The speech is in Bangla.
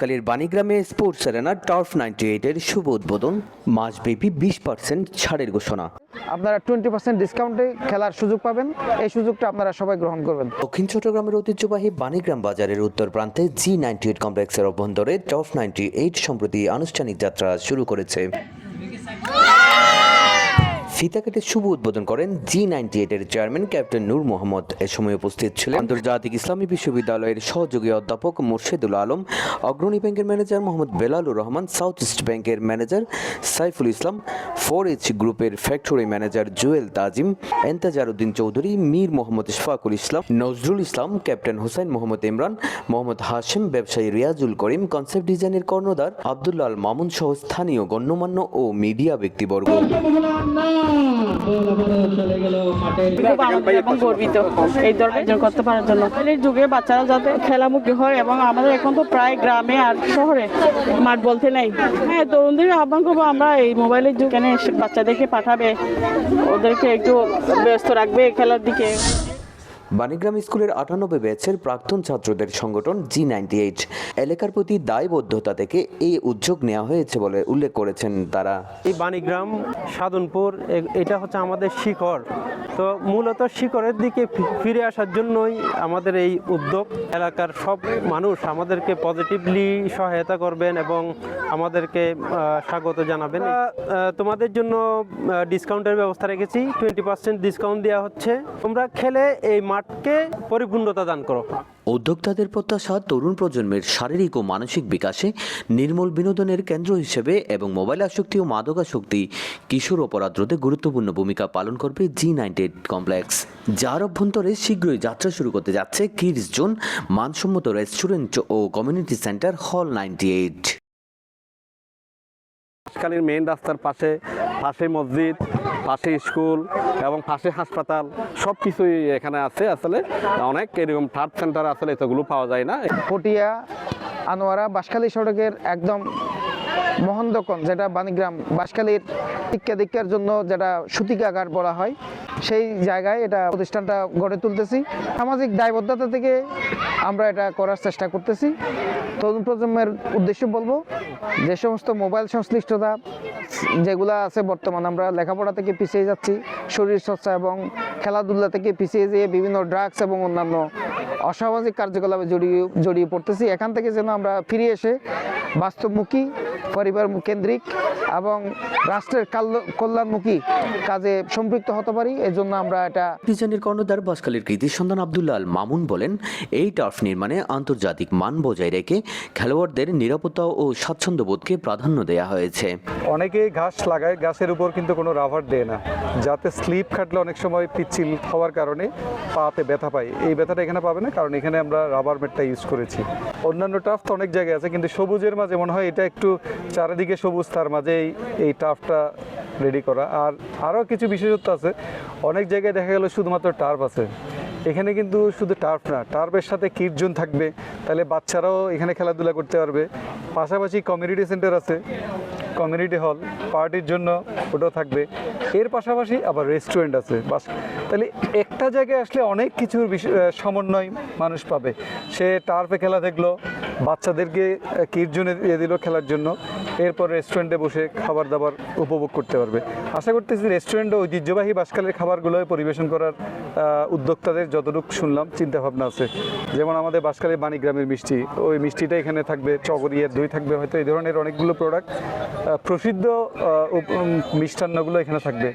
বাঁশখালীর বাণীগ্রামে স্পোর্টস অ্যারেনা টার্ফ নাইনটি এইটের শুভ উদ্বোধন। মাসব্যাপী বিশ পার্সেন্ট ছাড়ের ঘোষণা। আপনারা টোয়েন্টি পার্সেন্ট ডিসকাউন্টে খেলার সুযোগ পাবেন। এই সুযোগটা আপনারা সবাই গ্রহণ করবেন। দক্ষিণ চট্টগ্রামের ঐতিহ্যবাহী বাণীগ্রাম বাজারের উত্তর প্রান্তে জি নাইনটি এইট কমপ্লেক্সের অভ্যন্তরে টার্ফ নাইনটি এইট সম্প্রতি আনুষ্ঠানিক যাত্রা শুরু করেছে। ফিতা কেটে শুভ উদ্বোধন করেন জি নাইনটি এইটের চেয়ারম্যান ক্যাপ্টেন নূর মোহাম্মদ। এ সময় উপস্থিত ছিলেন আন্তর্জাতিক ইসলামী বিশ্ববিদ্যালয়ের সহযোগী অধ্যাপক মোর্শেদুল আলম, অগ্রণী ব্যাংকের manager Mohammad Belalur Rahman south east ব্যাংকের manager Saiful Islam four H গ্রুপের factory manager Jewel Tazim Entazar Uddin Chowdhury, Mir Mohammad Ishfakul Islam, Nazrul Islam captain Hossain Mohammad Imran, Mohammad Hashim ব্যবসায়ী রিয়াজুল করিম কনসেপ্ট ডিজাইনের কর্ণধার আবদুল্লাহ আল মামুন সহ স্থানীয় গণ্যমান্য ও মিডিয়া ব্যক্তিবর্গ। গর্বিত এই করতে পারার জন্য। যুগে বাচ্চারা যাতে হয় এবং এখন তো প্রায় গ্রামে আর শহরে মাঠ বলতে নেই। হ্যাঁ তরুণদের আহ্বান করব আমরা, এই মোবাইলের বাচ্চাদেরকে পাঠাবে, ওদেরকে একটু ব্যস্ত রাখবে খেলার দিকে। বাণীগ্রাম স্কুলের আটানব্বই ব্যাচের প্রাক্তন ছাত্রদের সংগঠন জি নাইনটি এইট এলাকার প্রতি দায়বদ্ধতা থেকে এই উদ্যোগ নেওয়া হয়েছে বলে উল্লেখ করেছেন তারা। এই বাণীগ্রাম, সাধনপুর এটা হচ্ছে আমাদের শিকড় তো মূলত শিকড়ের দিকে ফিরে আসার জন্যই আমাদের এই উদ্যোগ। এলাকার সব মানুষ আমাদেরকে পজিটিভলি সহায়তা করবেন এবং আমাদেরকে স্বাগত জানাবেন। তোমাদের জন্য ডিসকাউন্টের ব্যবস্থা রেখেছি। টোয়েন্টি পার্সেন্ট ডিসকাউন্ট দেওয়া হচ্ছে। তোমরা খেলে এই মাঠকে পরিপূর্ণতা দান করো। উদ্যোক্তাদের প্রত্যাশা তরুণ প্রজন্মের শারীরিক ও মানসিক বিকাশে নির্মূল বিনোদনের কেন্দ্র হিসেবে এবং মোবাইল আসক্তি ও মাদকাসক্তি কিশোর অপরাধ রোধে গুরুত্বপূর্ণ ভূমিকা পালন করবে জি নাইনটি কমপ্লেক্স যার অভ্যন্তরে শীঘ্রই যাত্রা শুরু করতে যাচ্ছে কিডস জোন মানসম্মত রেস্টুরেন্ট ও community centre hall ninety eight main রাস্তার পাশে পাশে মসজিদ পাশে স্কুল এবং পাশে হাসপাতাল সব কিছুই এখানে আছে আসলে। অনেক এরকম থার্ড সেন্টার আসলে এতগুলো পাওয়া যায় না। পটিয়া, আনোয়ারা, বাঁশখালী সড়কের একদম মহন্দকন যেটা বাণীগ্রাম, বাঁশখালীর শিক্ষা দীক্ষার জন্য যেটা সুতিকাগার বলা হয়, সেই জায়গায় এটা প্রতিষ্ঠানটা গড়ে তুলতেছি। সামাজিক দায়বদ্ধতা থেকে আমরা এটা করার চেষ্টা করতেছি। তরুণ প্রজন্মের উদ্দেশ্য বলব যে সমস্ত মোবাইল সংশ্লিষ্টতা যেগুলো আছে বর্তমান, আমরা লেখাপড়া থেকে পিছিয়ে যাচ্ছি শরীর চর্চা এবং খেলাধুলা থেকে পিছিয়ে যেয়ে বিভিন্ন ড্রাগস এবং অন্যান্য অসামাজিক কার্যকলাপে জড়িয়ে জড়িয়ে পড়তেছি। এখান থেকে যেন আমরা ফিরে এসে বাস্তবমুখী পরিবার কেন্দ্রিক এবং রাষ্ট্রের কাল্য- কল্যাণমুখী কাজে সম্পৃক্ত হতে পারি। এজন্য আমরা এটা ডিজাইনের কর্ণধার বাসকালের কৃতি সন্ধান আবদুল্লাহ আল মামুন বলেন এই টার্ফ নির্মাণে আন্তর্জাতিক মান বজায় রেখে খেলোয়াড়দের নিরাপত্তা ও স্বাচ্ছন্দ্যবোধকে প্রাধান্য দেওয়া হয়েছে। অনেকেই ঘাস লাগায় ঘাসের উপর কিন্তু কোনো রাবার দেয় না যাতে স্লিপ খাটলে অনেক সময় পিচ্ছিল হওয়ার কারণে পাতে ব্যথা পায়। এই ব্যথাটা এখানে পাবে না? কারণ এখানে আমরা রাবার ম্যাটটা ইউজ করেছি। অন্যান্য টাফ তো অনেক জায়গায় আছে, কিন্তু সবুজের মাঝে মনে হয় এটা একটু চারিদিকে সবুজ, তার মাঝে এই এই টাফটা রেডি করা। আর আরও কিছু বিশেষত্ব আছে, অনেক জায়গায় দেখা গেল শুধুমাত্র টার্ফ আছে। এখানে কিন্তু শুধু টার্ফ না টার্ফের সাথে কিটজোন থাকবে, তাহলে বাচ্চারাও এখানে খেলাধুলা করতে পারবে। পাশাপাশি কমিউনিটি সেন্টার আছে কমিউনিটি হল পার্টির জন্য ওটাও থাকবে। এর পাশাপাশি আবার রেস্টুরেন্ট আছে। বাস, তাহলে একটা জায়গায় আসলে অনেক কিছুর সমন্বয় মানুষ পাবে। সে টার্ফে খেলা দেখল, বাচ্চাদেরকে কিটজনে দিয়ে দিল খেলার জন্য। এরপর রেস্টুরেন্টে বসে খাবার দাবার উপভোগ করতে পারবে। আশা করতেছি রেস্টুরেন্টে ঐতিহ্যবাহী বাসকালের খাবারগুলো পরিবেশন করার উদ্যোক্তাদের যতটুকু শুনলাম, চিন্তাভাবনা আছে। যেমন আমাদের বাসকালের বাণীগ্রামের মিষ্টি, ওই মিষ্টিটা এখানে থাকবে চগরিয়ার দই থাকবে, হয়তো এই ধরনের অনেকগুলো প্রোডাক্ট প্রসিদ্ধ মিষ্টান্নগুলো এখানে থাকবে।